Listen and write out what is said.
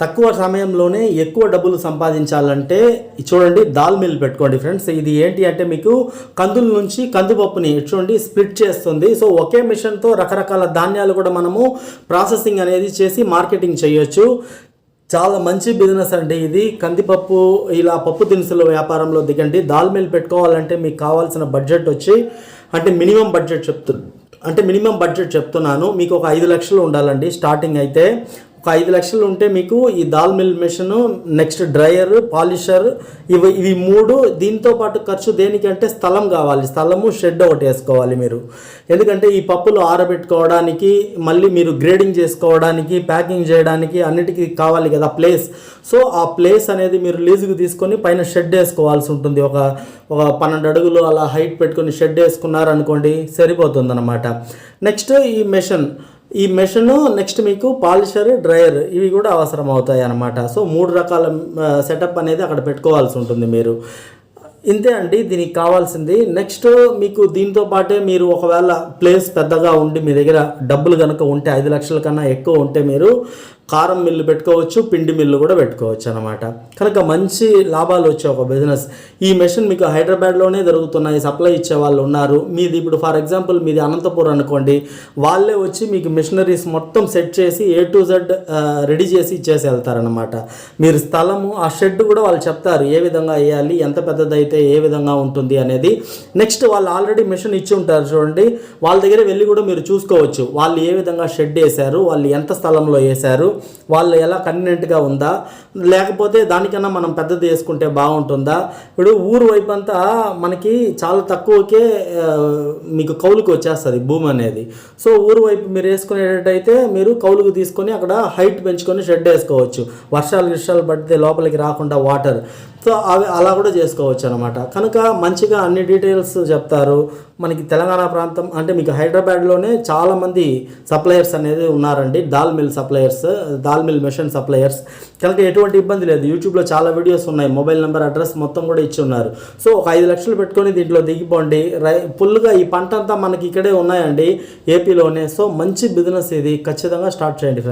తక్కువ సమయంలోనే ఎక్కువ డబ్బులు సంపాదించాలంటే చూడండి దాల్ మిల్ పెట్టుకోండి ఫ్రెండ్స్. ఇది ఏంటి అంటే మీకు కందుల నుంచి కందిపప్పుని చూడండి స్ప్లిట్ చేస్తుంది. సో ఒకే మిషన్తో రకరకాల ధాన్యాలు కూడా మనము ప్రాసెసింగ్ అనేది చేసి మార్కెటింగ్ చేయొచ్చు. చాలా మంచి బిజినెస్ అండి ఇది. కందిపప్పు ఇలా పప్పు దినుసుల వ్యాపారంలో దిగండి. దాల్ మిల్ పెట్టుకోవాలంటే మీకు కావాల్సిన బడ్జెట్ వచ్చి అంటే మినిమం బడ్జెట్ చెప్తు అంటే మినిమం బడ్జెట్ చెప్తున్నాను. మీకు ఒక ఐదు లక్షలు ఉండాలండి స్టార్టింగ్ అయితే. ఒక ఐదు లక్షలు ఉంటే మీకు ఈ dal mill machine next dryer polisher ఇవి ఇవి మూడు దీంతో పాటు ఖర్చు దేనికంటే స్థలం కావాలి. స్థలము షెడ్ ఒకటి వేసుకోవాలి మీరు. ఎందుకంటే ఈ పప్పులు ఆరబెట్టుకోవడానికి మళ్ళీ మీరు గ్రేడింగ్ చేసుకోవడానికి ప్యాకింగ్ చేయడానికి అన్నిటికీ కావాలి కదా ప్లేస్. సో ఆ ప్లేస్ అనేది మీరు లీజుకు తీసుకొని పైన షెడ్ వేసుకోవాల్సి ఉంటుంది. ఒక ఒక పన్నెండు అడుగులు అలా హైట్ పెట్టుకొని షెడ్ వేసుకున్నారనుకోండి సరిపోతుంది అనమాట నెక్స్ట్ ఈ మెషిన్. ఈ మెషిన్ నెక్స్ట్ మీకు పాలిషర్ డ్రయర్ ఇవి కూడా అవసరం అవుతాయి అన్నమాట సో మూడు రకాల సెటప్ అనేది అక్కడ పెట్టుకోవాల్సి ఉంటుంది మీరు. ఇంతే అండి దీనికి కావాల్సింది. నెక్స్ట్ మీకు దీంతో పాటే మీరు ఒకవేళ ప్లేస్ పెద్దగా ఉండి మీ దగ్గర డబ్బులు కనుక ఉంటే ఐదు లక్షల కన్నా ఎక్కువ ఉంటే మీరు కారం మిల్లు పెట్టుకోవచ్చు పిండి మిల్లు కూడా పెట్టుకోవచ్చు అనమాట కనుక మంచి లాభాలు వచ్చే ఒక బిజినెస్ ఈ మెషిన్ మీకు హైదరాబాద్లోనే దొరుకుతున్నాయి సప్లై ఇచ్చే వాళ్ళు ఉన్నారు. మీది ఇప్పుడు ఫర్ ఎగ్జాంపుల్ మీది అనంతపురం అనుకోండి వాళ్ళే వచ్చి మీకు మిషనరీస్ మొత్తం సెట్ చేసి ఏ టు జెడ్ రెడీ చేసి ఇచ్చేసి వెళ్తారనమాట మీరు స్థలము ఆ షెడ్ కూడా వాళ్ళు చెప్తారు ఏ విధంగా వేయాలి ఎంత పెద్దదైతే ఏ విధంగా ఉంటుంది అనేది. నెక్స్ట్ వాళ్ళు ఆల్రెడీ మిషన్ ఇచ్చి ఉంటారు చూడండి వాళ్ళ దగ్గర వెళ్ళి కూడా మీరు చూసుకోవచ్చు. వాళ్ళు ఏ విధంగా షెడ్ వేశారు వాళ్ళు ఎంత స్థలంలో వేశారు వాళ్ళు ఎలా కన్వీనెంట్గా ఉందా? లేకపోతే దానికన్నా మనం పెద్దది వేసుకుంటే బాగుంటుందా? ఇప్పుడు ఊరు వైపు అంతా మనకి చాలా తక్కువకే మీకు కౌలుకి వచ్చేస్తుంది భూమి అనేది. సో ఊరు వైపు మీరు వేసుకునేటట్టయితే మీరు కౌలుకు తీసుకొని అక్కడ హైట్ పెంచుకొని షెడ్ వేసుకోవచ్చు. వర్షాలు గిర్షాలు పడితే లోపలికి రాకుండా వాటర్ సో అవి అలా కూడా చేసుకోవచ్చు అనమాట కనుక మంచిగా అన్ని డీటెయిల్స్ చెప్తారు. మనకి తెలంగాణ ప్రాంతం అంటే మీకు హైదరాబాద్లోనే చాలామంది సప్లయర్స్ అనేది ఉన్నారండి. Dal mill suppliers dal mill machine suppliers. కనుక ఎటువంటి ఇబ్బంది లేదు. యూట్యూబ్లో చాలా వీడియోస్ ఉన్నాయి. మొబైల్ నెంబర్ అడ్రస్ మొత్తం కూడా ఇచ్చి ఉన్నారు సో ఒక ఐదు లక్షలు పెట్టుకొని దీంట్లో దిగిపోండి. రై ఫుల్గా ఈ పంట అంతా మనకి ఇక్కడే ఉన్నాయండి ఏపీలోనే. సో మంచి బిజినెస్ ఇది. ఖచ్చితంగా స్టార్ట్ చేయండి.